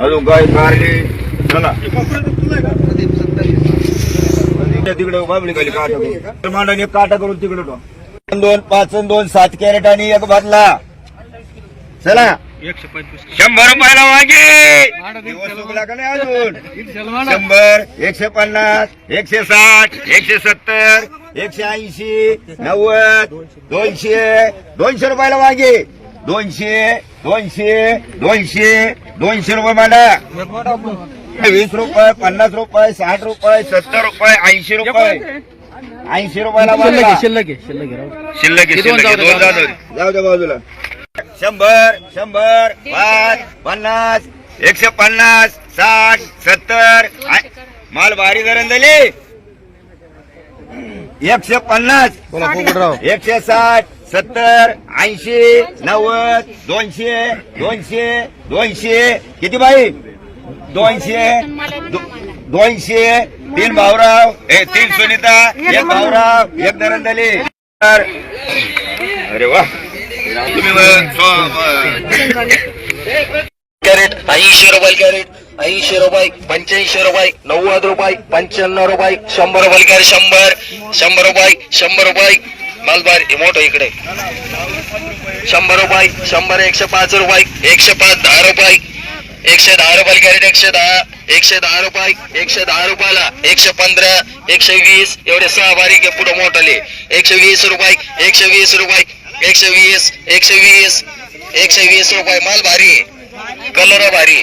अजून काय कारली चला तिकडे बाबळी खाली काटा मांडाने काटा करून तिकडे. दोन पाच दोन सात कॅरेट आणि एक भरला चला शंभर रुपयाला वागे दिवस चुकला का नाही अजून शंभर एकशे पन्नास एकशे साठ एकशे सत्तर एकशे ऐंशी नव्वद दोनशे दोनशे रुपयाला वागे दोनशे दोनशे दोनशे दोनशे रुपये मांडा. वीस रुपये पन्नास रुपये साठ रुपये सत्तर रुपये ऐंशी रुपये. ऐंशी रुपयाला शिल्लक आहे शिल्लक जाऊ द्या बाजूला. शंभर शंभर पाच पन्नास एकशे पन्नास साठ सत्तर. माल भारी धरण दिली एकशे पन्नास. एकशे साठ. सत्तर ऐंशी नव्वद दोनशे दोनशे दोनशे. किती बाई? दोनशे. दोनशे. तीन भाऊराव. तीन सुनीता. एक भाऊराव. एक नरंदली अरे वा. तुम्ही कॅरेट ऐंशी रुपये कॅरेट ऐंशी रुपये पंच्याऐंशी रुपये नव्वद रुपये पंच्याण्णव रुपये शंभर रुपये कॅरेट शंभर शंभर रुपये शंभर रुपये. मालबार हे मोठं इकडे. शंभर रुपये शंभर एकशे पाच रुपये एकशे पाच दहा रुपये. एकशे दहा रुपये कॅरेट एकशे दहा एकशे दहा रुपये एकशे दहा रुपयाला. एकशे पंधरा एकशे वीस एवढे सहा बारीक आहे पुढे मोठाले. एकशे वीस रुपये एकशे वीस रुपये एकशे वीस एकशे वीस एकशे वीस रुपये. माल भारी कलर भारी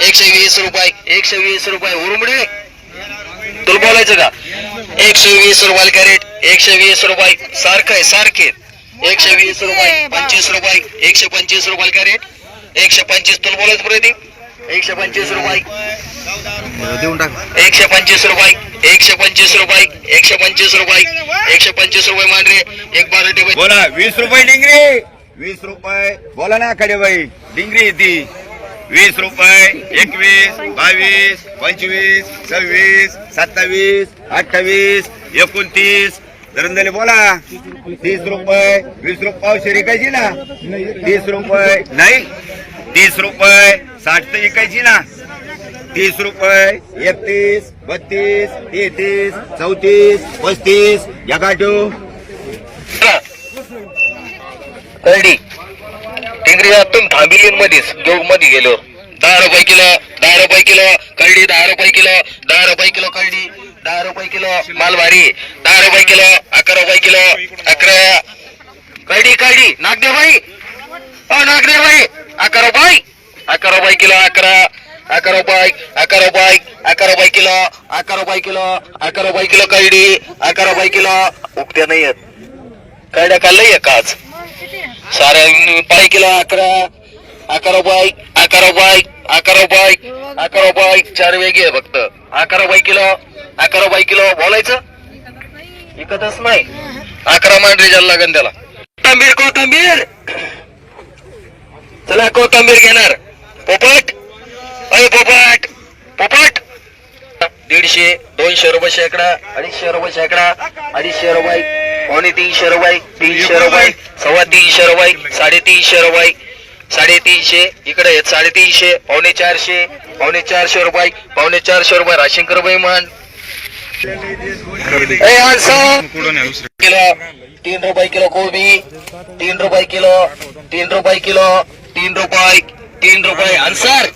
एकशे वीस रुपये एकशे वीस रुपये. उरुमडे? तुला बोलायचं का? एकशे वीस रुपयाला कॅरेट एकशे वीस रुपये. सारखं आहे सारखे एकशे वीस रुपये पंचवीस रुपये एकशे पंचवीस रुपये कॅरेट एकशे पंचवीस तुला बोलायचं प्रदीप एकशे पंचवीस रुपये. देऊन टाक. एकशे पंचवीस रुपये एकशे पंचवीस रुपये एकशे पंचवीस रुपये एकशे पंचवीस रुपये मांडरे एक बारा टेबल बोला वीस रुपये डिंगरी. वीस रुपये. बोला ना खडे बाई. डिंगरी ती वीस रुपये एकवीस बावीस पंचवीस सव्वीस सत्तावीस अठ्ठावीस एकोणतीस धरंदले बोला. तीस रुपये वीस रुपये पावशे विकायची ना? तीस रुपये नाही. तीस रुपये साठ तर विकायची ना? तीस रुपये एकतीस बत्तीस तेहतीस चौतीस पस्तीस या गाठो. कळडी टिंगरी तुम्ही थांबिली मध्येच जोगमध्ये गेलो. दहा रुपये किलो दहा रुपये किलो कळडी दहा रुपये किलो दहा रुपये किलो कळडी दहा रुपये किलो मालभारी दहा रुपये किलो अकरा रुपये किलो अकरा. कळडी कळडी नागदे भाई अ नागदे भाई अकरा रुपये. अकरा रुपये किलो अकरा. अकरा रुपये अकरा रुपये अकरा रुपये किलो अकरा रुपये किलो अकरा रुपये किलो कळडी अकरा रुपये किलो. उगत्या नाही येत. कळड्या आहे काच साऱ्या पाय किलो अकरा. अकरा रुपये अकरा रुपये. अकरा रुपये अकरा रुपये चार वेगळे आहे फक्त. अकरा किलो अकरा किलो बोलायचं? विकतच नाही. अकरा मांडरी जायला लागेल त्याला. कोथंबीर कोथंबीर! चला कोथंबीर घेणार. पोपट! अय पोपट! पोपट! दीडशे दोनशे रुपये शेकडा अडीचशे रुपये शेकडा अडीचशे रुपये. पावणे तीनशे रुपये तीनशे रुपये सव्वा तीनशे रुपये साडेतीनशे रुपये. साडेतीनशे इकडे आहेत साडेतीनशे पावणे चारशे पावणे चारशे रुपये पावणे चारशे रुपये राशन कर बाई मान. किलो तीन रुपये किलो कोबी तीन रुपये किलो तीन रुपये किलो तीन रुपये तीन रुपये. अन्सर!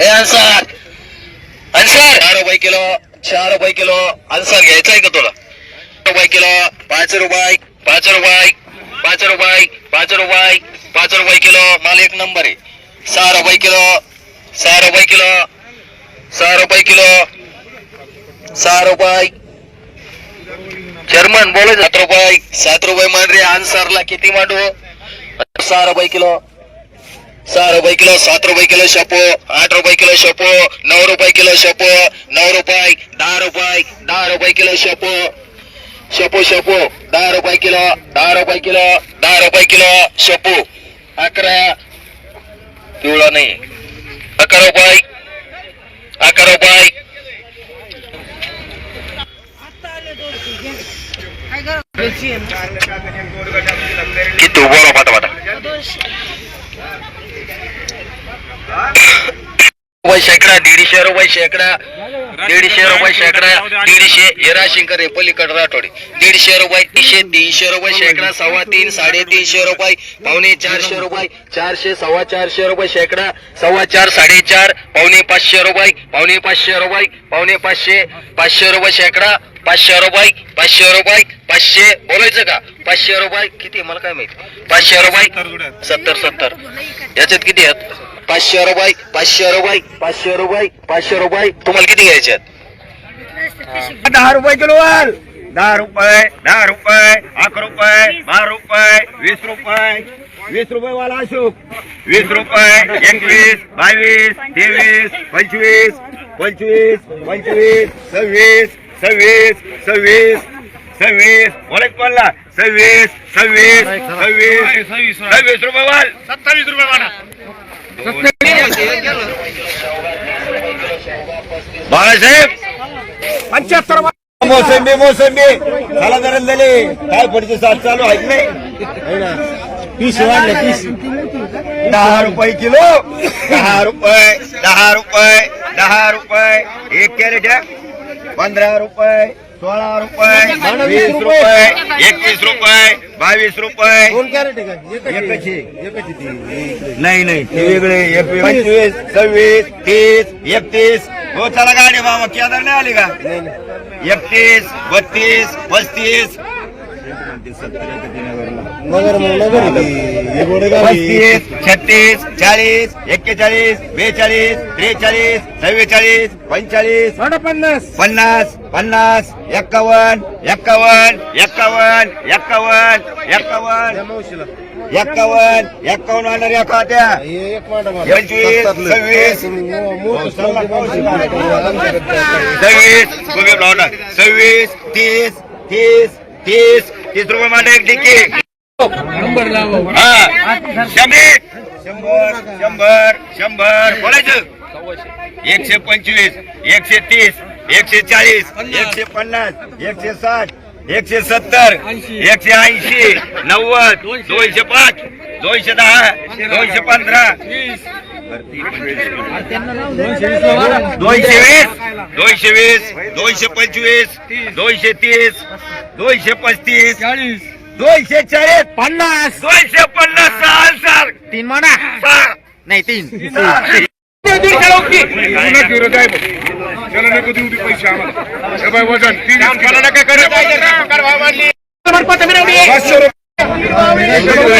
ए अन्सर! अन्सर! चार रुपये किलो चार रुपये किलो. अन्सर घ्यायचा आहे का तुला? रुपये किलो पाच रुपये पाच रुपये पाच रुपये पाच रुपये. पाच रुपये किलो माल एक नंबर आहे सहा रुपये किलो सहा रुपये किलो सहा रुपये किलो सहा रुपये जर्मन बोल सात रुपये सात रुपये मान रे आन्सरला किती मांडू सहा रुपये किलो सहा रुपये किलो सात रुपये किलो शपो आठ रुपये किलो शपो नऊ रुपये किलो शपो नऊ रुपये दहा रुपये दहा रुपये किलो शपो शपो शपो दहा रुपये किलो दहा रुपये किलो दहा रुपये किलो शपो अकरा पिवळा नाही अकरा रुपये अकरा रुपये किती बोला पाठा पाठा शेकडा दीडशे रुपये शेकडा दीडशे रुपये शेकडा दीडशे हिरा शिंकर हे पलीकडे दीडशे रुपये तीनशे तीनशे रुपये शेकडा सव्वा तीन साडेतीनशे रुपये पावणे चारशे रुपये चारशे सव्वा चारशे रुपये शेकडा सव्वा चार साडेचार पावणे पाचशे रुपये पावणे पाचशे रुपये पावणे पाचशे पाचशे रुपये शेकडा पाचशे रुपये पाचशे रुपये पाचशे बोलायचं का? पाचशे रुपये किती मला काय माहिती? पाचशे रुपये सत्तर सत्तर. याच्यात किती आहेत? पाचशे रुपये पाचशे रुपये पाचशे रुपये पाचशे रुपये. तुम्हाला किती घ्यायचे दहा रुपये किलो वाल दहा रुपये दहा रुपये अकरा रुपये बारा रुपये वीस रुपये. वीस रुपये वाला अशोक. वीस रुपये एकवीस बावीस तेवीस पंचवीस पंचवीस पंचवीस सव्वीस सव्वीस सव्वीस सव्वीस. बोलायच पडला सव्वीस सव्वीस सव्वीस सव्वीस रुपये वाल. सत्तावीस रुपये वाला. बाळासाहेब! पंच्याहत्तर मोसंबी मोसंबी! झाला जरा झाले. काय पडते सात चालू आहे की नाही? तीस वाढले तीस. दहा रुपये किलो. दहा रुपये दहा रुपये दहा रुपये. एक कॅरेट पंधरा रुपये. सोळा रुपये वीस रुपये एकवीस रुपये बावीस रुपये. दोन कॅरेट. नाही नाही ते वेगळे पंचवीस सव्वीस तीस एकतीस. हो चला गाडी बाबा केदार नाही आली का? एकतीस बत्तीस पस्तीस. नगर. नगर. हे. पस्तीस छत्तीस चाळीस एक्केचाळीस बेचाळीस त्रेचाळीस चव्वेचाळीस पंचाळीस पन्नास पन्नास पन्नास एक्कावन्न एक्कावन्न एक्कावन्न एक्कावन्न एक्कावन्न एक्कावन्न एक्कावन्न आणणार या खात्या एक. पंचवीस. सव्वीस. सव्वीस सव्वीस तीस तीस तीस तीस रुपये मांडा एक डिक्की शंभर शंभर शंभर शंभर बोलायचं. एकशे पंचवीस एकशे तीस एकशे चाळीस एकशे पन्नास एकशे साठ एकशे सत्तर एकशे ऐंशी नव्वद दोनशे पाच दोनशे दहा दोनशे पंधरा. दोनशे वीस दोनशे वीस दोनशे पंचवीस दोनशे तीस दोनशे पस्तीस दोनशे चाळीस पन्नास. दोनशे पन्नास सहा. सर तीन म्हणा. सहा. नाही तीन.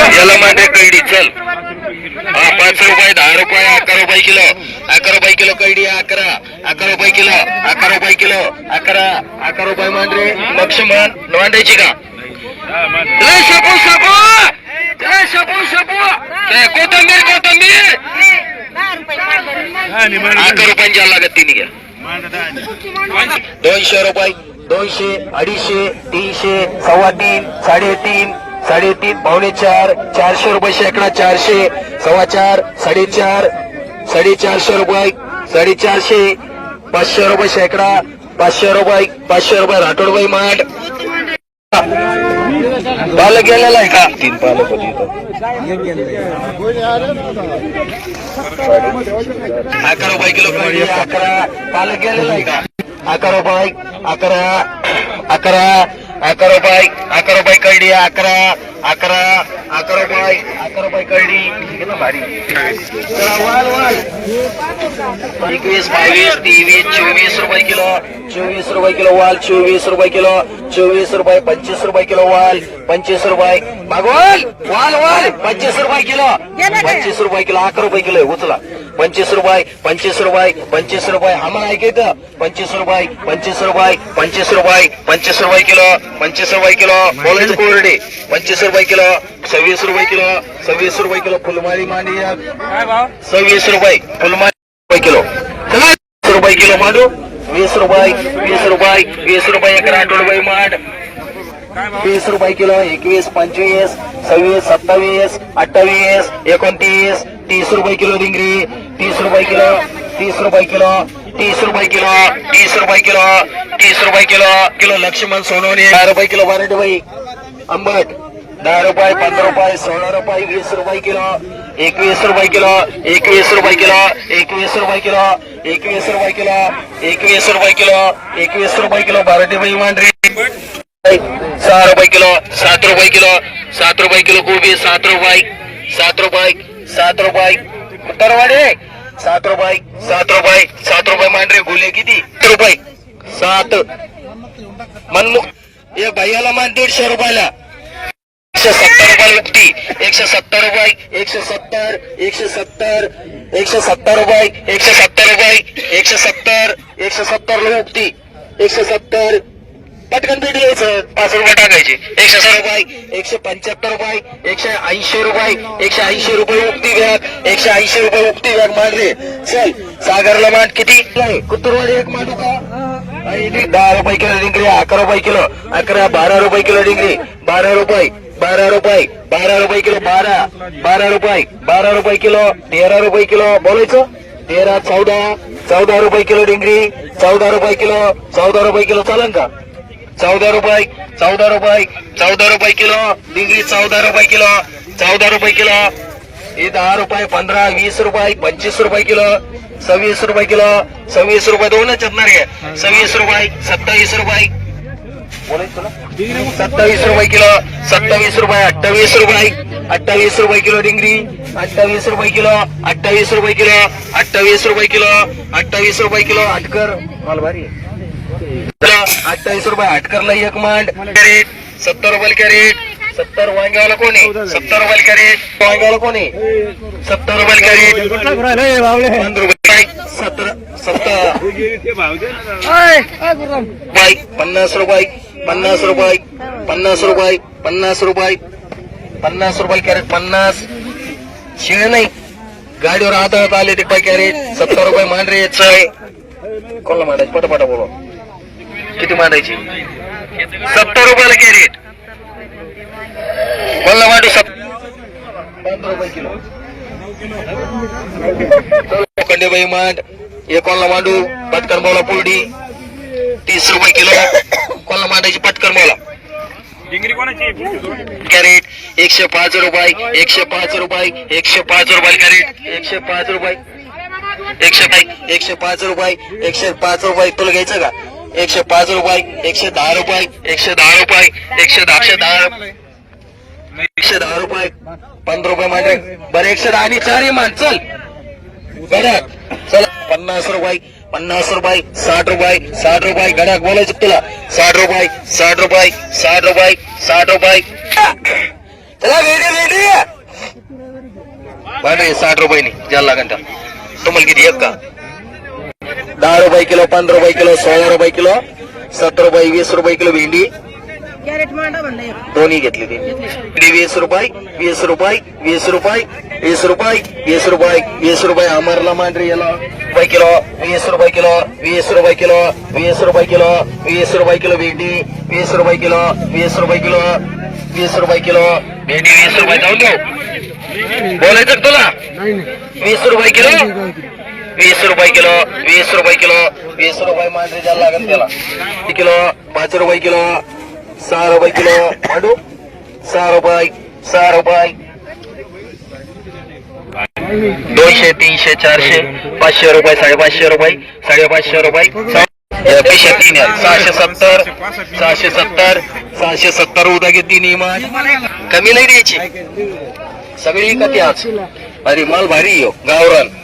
याला मांडे कैडी चल. पाच रुपये दहा रुपये अकरा रुपये किलो. अकरा रुपये किलो कैडी अकरा. अकरा रुपये किलो अकरा रुपये किलो अकरा. अकरा रुपये मांडरे लक्ष्मण मांडायची का? लय शापू शापू लय शापू शापू लय कोथंबीर कोथंबीर अकरा रुपयांची लागत तिने घ्या दोनशे रुपये दोनशे अडीचशे तीनशे सव्वा तीन साडेतीन साडेतीन पावणे चार चारशे रुपये शेकडा चारशे सव्वा चार साडेचार साडेचारशे रुपये साडेचारशे पाचशे रुपये शेकडा पाचशे रुपये पाचशे रुपये राठोडबाई मांड पाल गेलेला आहे का? तीन पालक होती अकरा रुपये किलो अकरा पालक गेलेला आहे का? अकरा रुपये अकरा अकरा अकरा रुपये अकरा रुपये कळली अकरा अकरा अकरा रुपये अकरा रुपये कळडी किती भारी. एकवीस बावीस तेवीस चोवीस रुपये किलो चोवीस रुपये किलो वाल चोवीस रुपये किलो चोवीस रुपये पंचवीस रुपये किलो वाल पंचवीस रुपये भागवाल वाल वाल पंचवीस रुपये किलो पंचवीस रुपये किलो अकरा रुपये किलो उचला पंचवीस रुपये पंचवीस रुपये पंचवीस रुपये आम्हाला ऐकायचं. पंचवीस रुपये पंचवीस रुपये पंचवीस रुपये पंचवीस रुपये किलो पंचवीस रुपये किलो. बोलायचं कोरडे. पंचवीस रुपये किलो सव्वीस रुपये किलो सव्वीस रुपये किलो. फुलमारी मांडी सव्वीस रुपये रुपये किलो रुपये किलो मांडू वीस रुपये वीस रुपये वीस रुपये एक आठ रुपये मांड. वीस रुपये किलो एकवीस पंचवीस सव्वीस सत्तावीस अठ्ठावीस एकोणतीस तीस रुपये किलो डिंगरी तीस रुपये किलो तीस रुपए किलो तीस रुपए किलो तीस रुपए किलो तीस रुपए किलो किलो लक्ष्मण सोनवणे दहा रुपये किलो बारा रुपये आंबट दहा रुपये पंधरा रुपये सोळा रुपये वीस रुपये किलो एकवीस रुपये किलो एकवीस रुपये किलो एकवीस रुपये किलो एकवीस रुपये किलो एकवीस रुपये किलो एकवीस रुपये किलो बाराटी बाई मांढरी सहा रुपये किलो सात रुपये किलो सात रुपये किलो कोबी सात रुपये सात रुपये सात रुपये उत्तरवाडे सात रुपये सात रुपये सात रुपये मांडरे गुले किती? रुपये. सात. मनमुख या भैयाला मान दीडशे रुपयाला. एकशे सत्तर रुपये उक्ती एकशे सत्तर रुपये एकशे सत्तर एकशे सत्तर एकशे सत्तर रुपये एकशे सत्तर रुपये एकशे सत्तर एकशे सत्तर रुपये एकशे सत्तर पटकन पीठ घ्यायचं. पाच रुपये टाकायचे. एकशे सहा रुपये एकशे पंच्याहत्तर रुपये एकशे ऐंशी रुपये एकशे ऐंशी रुपये उक्ती व्याग एकशे ऐंशी रुपये उक्ती घ्या मांडले. चल सागरला मांड किती? कुत्तरवाडी एक मांडू का? दहा रुपये किलो डिंगरी अकरा रुपये किलो. अकरा बारा रुपये किलो डिंगरी. बारा रुपये बारा रुपये बारा रुपये किलो बारा बारा रुपये बारा रुपये किलो तेरा रुपये किलो. बोलायचं? तेरा चौदा चौदा रुपये किलो डिंगरी चौदा रुपये किलो चौदा रुपये किलो. चालेल का? चौदा रुपये चौदा रुपये चौदा रुपये किलो डिंगरी चौदा रुपये किलो चौदा रुपये किलो. हे दहा रुपये पंधरा वीस रुपये पंचवीस रुपये किलो सव्वीस रुपये किलो सव्वीस रुपये दोनच येणार आहे. सव्वीस रुपये सत्तावीस रुपये. सत्तावीस रुपये किलो सत्तावीस रुपये अठ्ठावीस रुपये. अठ्ठावीस रुपये किलो डिंगरी अठ्ठावीस रुपये किलो अठ्ठावीस रुपये किलो अठ्ठावीस रुपये किलो अठ्ठावीस रुपये किलो अटकर. मालभारी अठ्ठावीस रुपये अटकरला एक मांड. कॅरेट सत्तर रुपये कॅरेट सत्तर वांग्यावाला कोणी? सत्तर रुपये कॅरेट वांग्यावाला कोणी? सत्तर रुपये कॅरेट रुपये. सत्तर सत्तर. रुपये पन्नास रुपये पन्नास रुपये पन्नास रुपये पन्नास रुपये. पन्नास रुपये कॅरेट पन्नास. शिळ नाही. गाडीवर हाताळत आले ते पाय कॅरेट सत्तर रुपये मांडरे चय कोणाला मांडायची? पटापटा बोलो किती मांडायची. सत्तर रुपयाला कॅरेट. कोणाला मांडू सत्तर रुपये किलो खंडेबाई मांड मांडू? पटकन बोला पुरडी. तीस रुपये किलो. कोणाला मांडायची? पटकन बोला. कॅरेट. एकशे पाच रुपये. एकशे पाच रुपये. एकशे पाच रुपये कॅरेट. एकशे पाच रुपये. एकशे पाच एकशे पाच रुपये. एकशे पाच रुपये. तुला घ्यायचं का? एकशे पाच रुपये एकशे दहा रुपये एकशे दहा रुपये एकशे दहाशे दहा एकशे दहा रुपये पंधरा रुपये मांडे बरं एकशे दहा आणि चार मान चल. गड्याक चला पन्नास रुपये पन्नास रुपये साठ रुपये साठ रुपये. गड्याक बोलायचं तुला. साठ रुपये साठ रुपये साठ रुपये साठ रुपये. चला वेडी बरं साठ रुपये नाही. ज्याला लागेल तुम्हाला किती एक का? दहा रुपये किलो पंधरा रुपये किलो सोळा रुपये किलो सतरा रुपये वीस रुपये किलो भेंडी कॅरेट मांडा म्हणलं दोन्ही घेतली ती भेंडी वीस रुपये वीस रुपये वीस रुपये वीस रुपये वीस रुपये वीस रुपये अमरला मांडरी याला रुपये किलो वीस रुपये किलो वीस रुपये किलो वीस रुपये किलो वीस रुपये किलो भेंडी वीस रुपये किलो वीस रुपये किलो वीस रुपये किलो भेंडी वीस रुपये जाऊन देऊ बोलायचं तुला वीस रुपये किलो वीस रुपये किलो वीस रुपये किलो वीस रुपये मांजरी द्यायला लागेल त्याला. किती किलो? पाच रुपये किलो सहा रुपये किलो. मांडू? सहा रुपये सहा रुपये. दोनशे तीनशे चारशे पाचशे रुपये साडेपाचशे रुपये साडेपाचशे रुपये. सा- तीन सहाशे सत्तर सहाशे सत्तर सहाशे सत्तर उद्या घे तीन कमी नाही द्यायची. सगळी कधी आज. अरे माल भारी हो गावरान.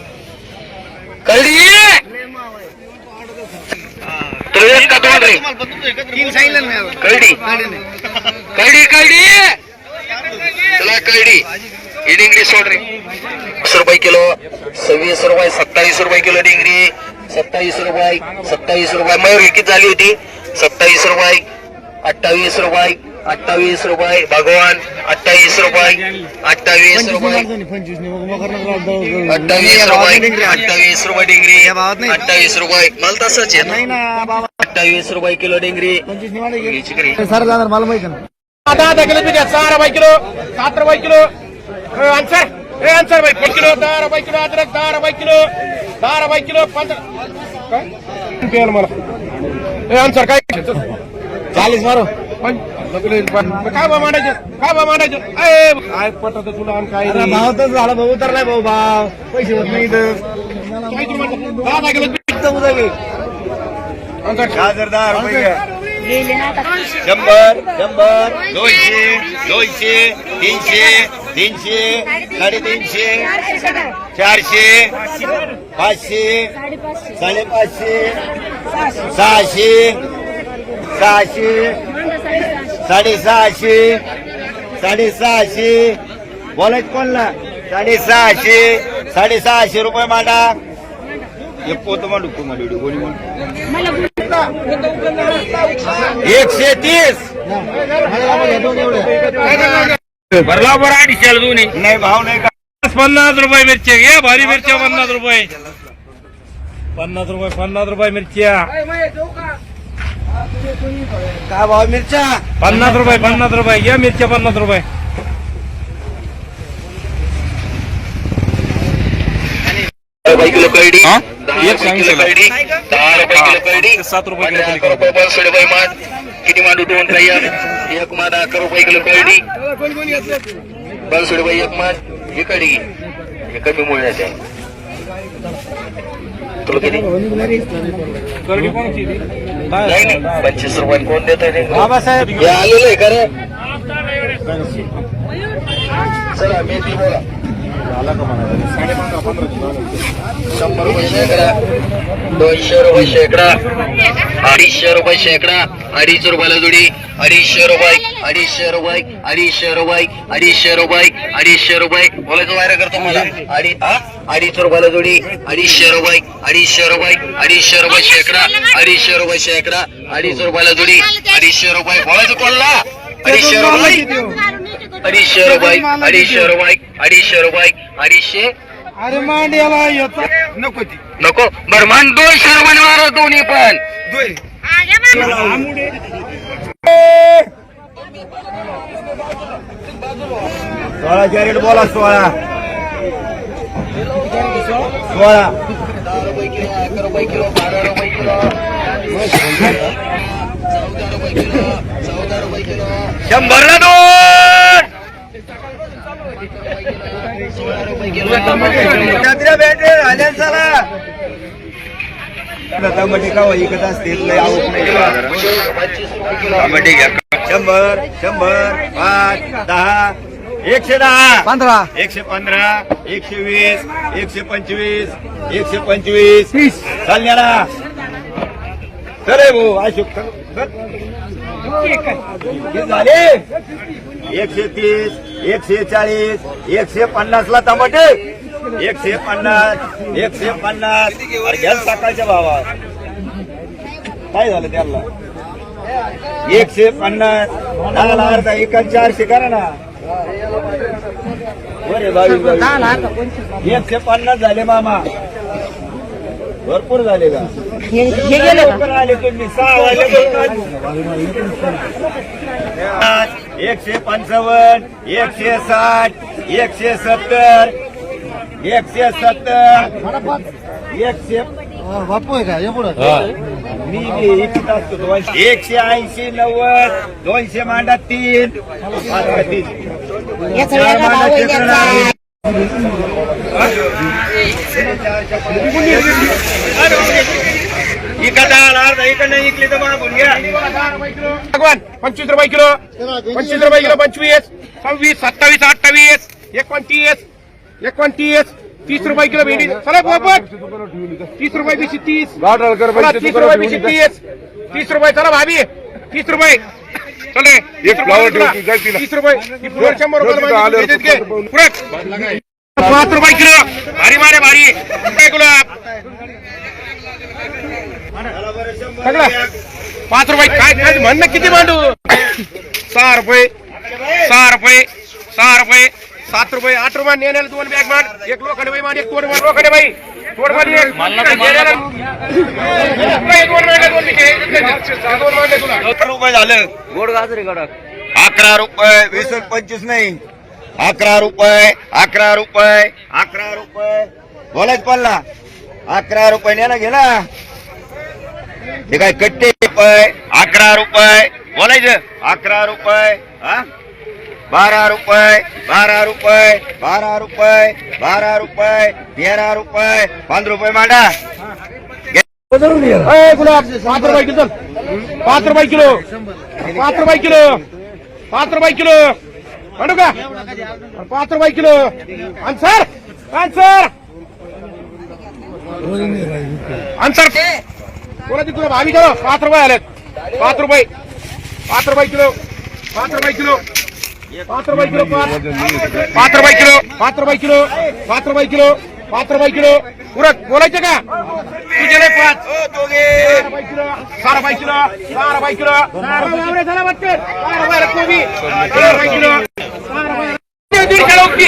तुला एक का दोन रे कळली. कळली तुला कळली ही डिंगरी सोड रे. वीस रुपये किलो सव्वीस रुपये सत्तावीस रुपये किलो डिंगरी. सत्तावीस रुपये सत्तावीस रुपये. मयूर किती झाली होती. सत्तावीस रुपये अठ्ठावीस रुपये. अठ्ठावीस रुपये भगवान अठ्ठावीस रुपये अठ्ठावीस रुपये अठ्ठावीस रुपये अठ्ठावीस रुपये डिंगरी अठ्ठावीस रुपये मला तसंच आहे ना अठ्ठावीस रुपये किलो डिंगरी घ्यायची घरी. दहा दहा किलो पिठ्या सहा रुपये किलो सात रुपये किलो आन्सर ए आन्सर भाई पाच किलो दहा रुपये किलो अद्रक दहा रुपये किलो दहा रुपये किलो पंधरा काय मला ए आन्सर काय चालीस मारो काय बा मांडायचं? काय बा मांडायचं? काय पटत तुला आणि काय अरे नाही. भाव तर झाला भाऊ उतरलाय भाऊ भाव. पैसे होत नाही इथं. काय तू म्हणतो? दहा हजार रुपये घ्या. शंभर शंभर दोनशे दोनशे तीनशे तीनशे साडेतीनशे चारशे पाचशे साडेपाचशे सहाशे सहाशे साडेसहाशे साडेसहाशे. बोलायचं कोणला? साडेसहाशे साडेसहाशे रुपये मांडा. एक पोत मांडू तुम्हाला कोणी मांडू? एकशे तीस. भरला बरं अडीचशे दोन्ही. नाही भाव नाही का? पन्नास रुपये मिरच्या घे भारी मिरच्या पन्नास रुपये. पन्नास रुपये पन्नास रुपये मिरच्या. काय भाव मिरच्या? पन्नास रुपये पन्नास रुपये. घ्या मिरच्या पन्नास रुपये. किलो कैडी कैडी दहा रुपये किलो कैडी सात रुपये किलो रुपये पाचशे रुपये माठ किती मांडू दोन तयार? एक माठ अकरा रुपये किलो कैडी पाचशे रुपये एक माठ हे कडी हे कमी मुळे तुला किती पंचवीस रुपये कोण देत आहे बाबासाहेब आलेलं आहे का रे चला मेथी बोला. शंभर रुपये शेकडा दोनशे रुपये शेकडा. अडीचशे रुपये शेकडा. अडीच रुपयाला जुडी. अडीचशे रुपये अडीचशे रुपये अडीचशे रुपये अडीचशे रुपये अडीचशे रुपये. बोलायचं वायरा करतो मला. अडी अडीच रुपयाला जुडी. अडीचशे रुपये अडीचशे रुपये अडीचशे रुपये शेकडा. अडीचशे रुपये शेकडा. अडीच रुपयाला जुडी. अडीचशे रुपये. बोलायचं कोणला? अडीचशे रुपये. अडीचशे रुपये अडीचशे रुपये अडीचशे रुपये अडीचशे. अरे मांड्याला येतो. नको ती. नको. बर मान दोनशे रुपये मारा दोन्ही पण. सोळा कॅरेट बोला सोळा. सोळा. दहा रुपये किलो अकरा रुपये किलो बारा रुपये किलो चौदा रुपये किलो चौदा रुपये किलो शंभरला दोन सोळा रुपये किलो छत्र्या विकत असतील लय आवक नाही शंभर शंभर पाच दहा एकशे दहा पंधरा एकशे पंधरा एकशे वीस एकशे पंचवीस एकशे पंचवीस चालण्याला चले भाऊ अशोक झाले एकशे तीस एकशे चाळीस एकशे पन्नास ला टमाटे एकशे पन्नास एकशे पन्नास. अरे घ्या सकाळच्या भावात काय झालं त्याला? एकशे पन्नास. दहा अर्धा एकाच चारशे करा ना. बरे बावीस एकशे पन्नास झाले मामा. भरपूर झाले का? आले तुम्ही. सहा वाजले. एकशे पंचावन्न एकशे साठ एकशे सत्तर एकशे सत्तर एकशे बापू का? हे. मी इच्छित असतो एकशे ऐंशी नव्वद दोनशे मांडा तीन. तीन. इकडनं इकली तर मागून घ्या. भगवान पंचवीस रुपये किलो. पंचवीस रुपये किलो पंचवीस. सव्वीस सत्तावीस अठ्ठावीस. एकोणतीस. एकोणतीस. तीस रुपये किलो भेंडी. चला पोपट तीस रुपये बीसी तीस. तीस रुपये बीसी तीस. तीस रुपये चला भाभी. तीस रुपये. चले एक फ्लावर तीस रुपये. शंभर रुपये. पाच रुपये किलो. भारी मारे भारी. रुपये सगळं पाच रुपये. काय काय म्हणणं? किती मांडू? सहा रुपये. सहा रुपये. सहा रुपये. सात रुपये. आठ रुपये. नेण्याला दोन बॅग मांड. एक लोखंडे बाई मांड एक तोड मांड लोखंडे बाई. तोड मांड एक रुपये झालं. गोड गाजरे अकरा रुपये. वीस आणि पंचवीस नाही. अकरा रुपये. अकरा रुपये. अकरा रुपये. बोलायच पडला. अकरा रुपये न्या ना घे हे काय कट्टे रुपये? अकरा रुपये. बोलायचं. अकरा रुपये हा? बारा रुपये बारा रुपये बारा रुपये बारा रुपये तेरा रुपये. पाच रुपये मांडा. गुलाब पाच रुपये किलो. पाच रुपये किलो. पाच रुपये किलो. पाच रुपये किलो. म्हणू का? पाच रुपये किलो. आन्सर? आन्सर? आन्सर. कोणाची तुला भावी करो पाच रुपये आलेत पाच रुपये पाच रुपये किलो पाच रुपये किलो पाच रुपये किलो पाच पाच रुपये किलो पाच रुपये किलो पाच रुपये किलो पाच रुपये किलो उरक बोलायचं का तुझे लय पाच सहा रुपये किलो सहा रुपये किलो सहा रुपये किलो सहा रुपये झाला वाटतं सहा रुपयाला कोबी सहा रुपये किलो सहा रुपये दीडशे लावती.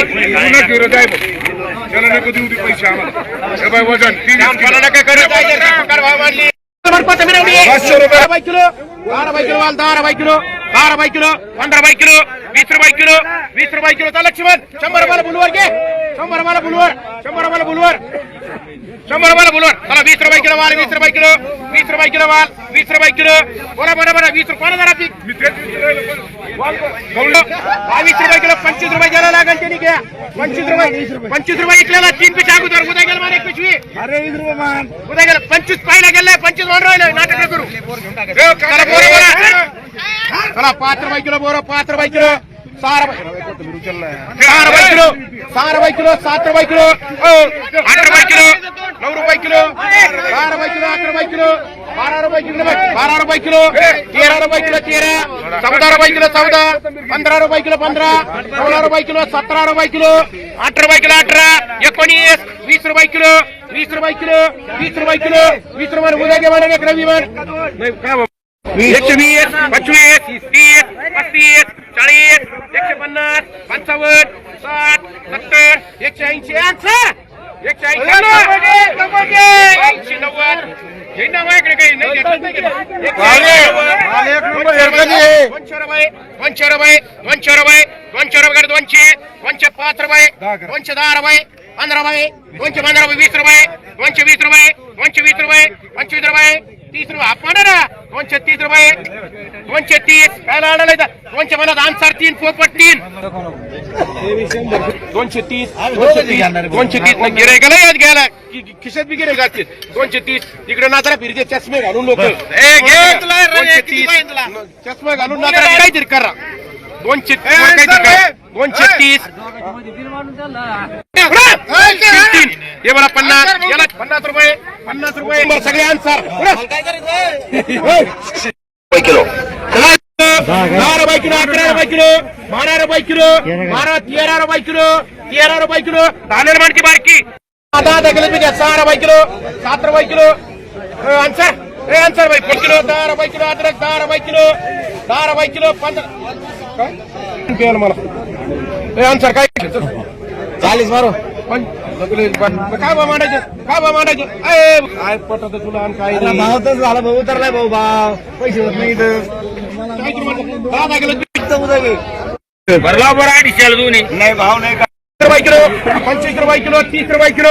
त्याला नको देऊ दे पैसे आम्हाला हे बाय वजन तीन मला नका करू पाहिजे सरकार भाव मांडली पाचशे पाचशे रुपये. रुपये किलो दहा रुपये किलो माल दहा रुपये किलो दहा रुपये किलो पंधरा रुपये किलो वीस रुपये किलो वीस रुपये चला वीस रुपये किलो माल वीस रुपये किलो वीस रुपये किलो माल वीस रुपये किलो. बोला बरं बरं वीस रुपये जरा पीक बावीस रुपये किलो पंचवीस रुपये गेला लागेल त्यांनी घ्या. पंचवीस रुपये पंचवीस रुपये इकलेला तीन पिशा अगोदर. उद्या गेला मला एक पिशवी. अरे वीस रुपये मान. उद्या गेलं पंचवीस पाहिला गेलाय पंचवीस वन राहिलं. नाटक करू. चला बोरं बोरा चला पाच रुपये किलो बोरं पाच रुपये किलो. रुपये सहा रुपये किलो सहा रुपये किलो सात रुपये किलो आठ रुपये किलो नऊ रुपये किलो दहा रुपये किलो अकरा रुपये किलो बारा रुपये किलो बारा रुपये किलो तेरा रुपये किलो तेरा चौदा रुपये किलो चौदा पंधरा रुपये किलो पंधरा सोळा रुपये किलो सतरा रुपये किलो अठरा रुपये किलो अठरा एकोणीस वीस रुपये किलो वीस रुपये किलो वीस रुपये किलो वीस रुपये उद्या म्हणा एक रविवार? एकशे वीस पंचवीस तीस पस्तीस चाळीस एकशे पन्नास पंचावन्न साठ सत्तर एकशे ऐंशी एकशे ऐंशी नव्वद हे काही नाही. एकशे नव्वद. दोनशे रुपये दोनशे रुपये दोनशे रुपये दोनशे रुपये दोनशे दोनशे पाच रुपये दोनशे दहा रुपये पंधरा रुपये दोनशे पंधरा रुपये वीस रुपये दोनशे वीस रुपये दोनशे वीस रुपये पंचवीस रुपये तीस रुपये. आपण ना दोनशे तीस रुपये. दोनशे तीस. काय लावलं दोनशे पन्नास आन्सर तीन पोपट तीन. दोनशे तीस दोनशे तीस दोनशे तीस. गिराय गेला यात गेला. कि- कि- खिशात बी गिराय घालतील. दोनशे तीस. तिकडे नात्रा फिरते चष्मे घालून लोक. दोनशे तीस. चष्मे घालून नात्रा काहीतरी करा. दोनशे काहीतरी करा. दोनशे तीस. तीन. हे मला पन्नास याला पन्नास रुपये पन्नास रुपये बरं, सगळे आन्सर रुपये किलो दहा रुपये किलो अकरा रुपये किलो बारा रुपये किलो बारा तेरा रुपये किलो तेरा रुपये किलो धानेर माणकी बारकी दहा दहा किलो घ्या सहा रुपये किलो सात रुपये किलो आन्सर ए आन्सर भाई पाच किलो दहा रुपये किलो अद्रक दहा रुपये किलो दहा रुपये किलो पंधरा काय पेल मला ए आन्सर काय चाळीस मारो पण काय बा मांडायचं काय बा मांडायचं काय पटत तुला आणि काय नाही. भाव तर झाला भाऊ उतरलाय भाऊ भाव पैसे होत नाही काय? दहा भरला बरं अडीचशे दोन्ही नाही भाव नाही का रुपये किलो पंचवीस रुपये किलो तीस रुपये किलो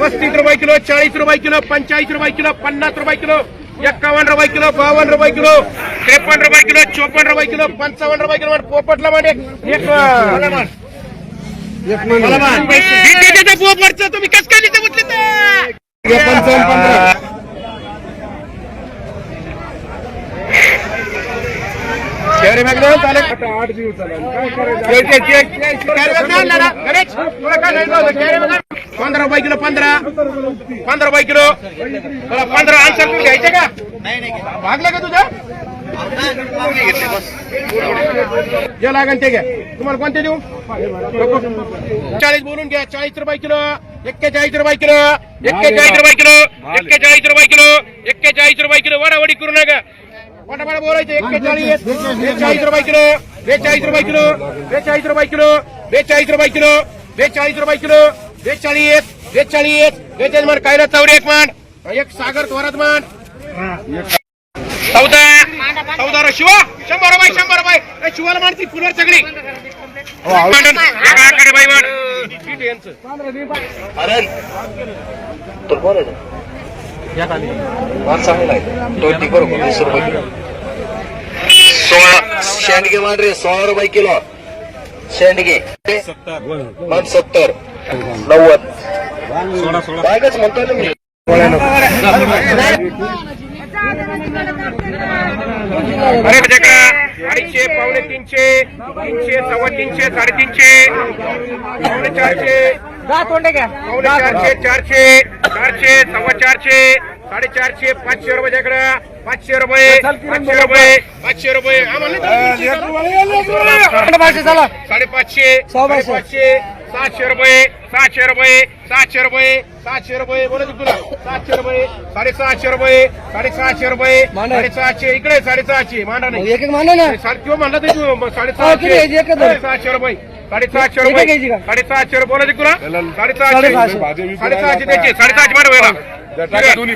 पस्तीस रुपये किलो चाळीस रुपये किलो पंचाळीस रुपये किलो पन्नास रुपये किलो एक्कावन्न रुपये किलो बावन्न रुपये किलो त्रेपन्न रुपये किलो चोपन्न रुपये किलो पंचावन्न रुपये किलो पोपटला मध्ये एक तुम्ही कस काय लिहिलं म्हटलं आठ दिवस झाले. काय कॅरी बॅग आणला ना गणेश तुला काय सांगितलं होतं? कॅरी बॅग आण. पंधरा रुपये किलो पंधरा. पंधरा रुपये किलो. पंधरा आन्सर घ्यायचे का? भागलं का तुझं जे लागेल ते घ्या तुम्हाला कोणते देऊ चाळीस बोलून घ्या चाळीस रुपये किलो एक्केचाळीस रुपये किलो एक्केचाळीस रुपये किलो एक्केचाळीस रुपये किलो एक्केचाळीस रुपये किलो वडावडी करू नका पटापट बोलायचं एक्केचाळीस बेचाळीस रुपये किलो बेचाळीस रुपये किलो बेचाळीस रुपये किलो बेचाळीस रुपये किलो बेचाळीस रुपये किलो बेचाळीस बेचाळीस बेचाळीस म्हण कायला चौरे एक म्हण एक सागर थोरात म्हण चौदा. चौदा रो शिवा. शंभर रुपये शंभर रुपये ए, शिवाला मानती फुलवर सगळी. आकडे बाई मान. यांचं. अरे. तो कोण आहे? तो? माल चांगला आहे. ट्वेंटी बरोबर वीस रुपये किलो. सोळा. शेंडगे मांढरे सोळा रुपये किलो. शेंडगे. मग सत्तर. नव्वद. बायकच म्हणतो ना मी. अरे माझ्याकडे अडीचशे पावणे तीनशे तीनशे सव्वा तीनशे साडेतीनशे पावणे चारशे पावणे चारशे चारशे चारशे सव्वा चारशे साडेचारशे पाचशे रुपये माझ्याकडे पाचशे रुपये पाचशे रुपये पाचशे रुपये. आम्हाला साडेपाचशे साडेपाचशे. सहाशे रुपये सहाशे रुपये सहाशे रुपये सहाशे रुपये बोला तुला. सातशे रुपये साडेसहाशे रुपये साडेसहाशे रुपये साडेसहाशे इकडे साडेसहाशे मांडा नाही. एक एक माना ना. साडे किंवा म्हणला ते तू किती साडेसहाशे आहे. साडेसहाशे रुपये साडेसहाशे एक रुपये? साडेसहाशे रुपये बोलायचे तुला. साडेसहाशे. साडेसहाशे. साडेसहाशे द्यायचे साडेसहाशे मांडा दोन्ही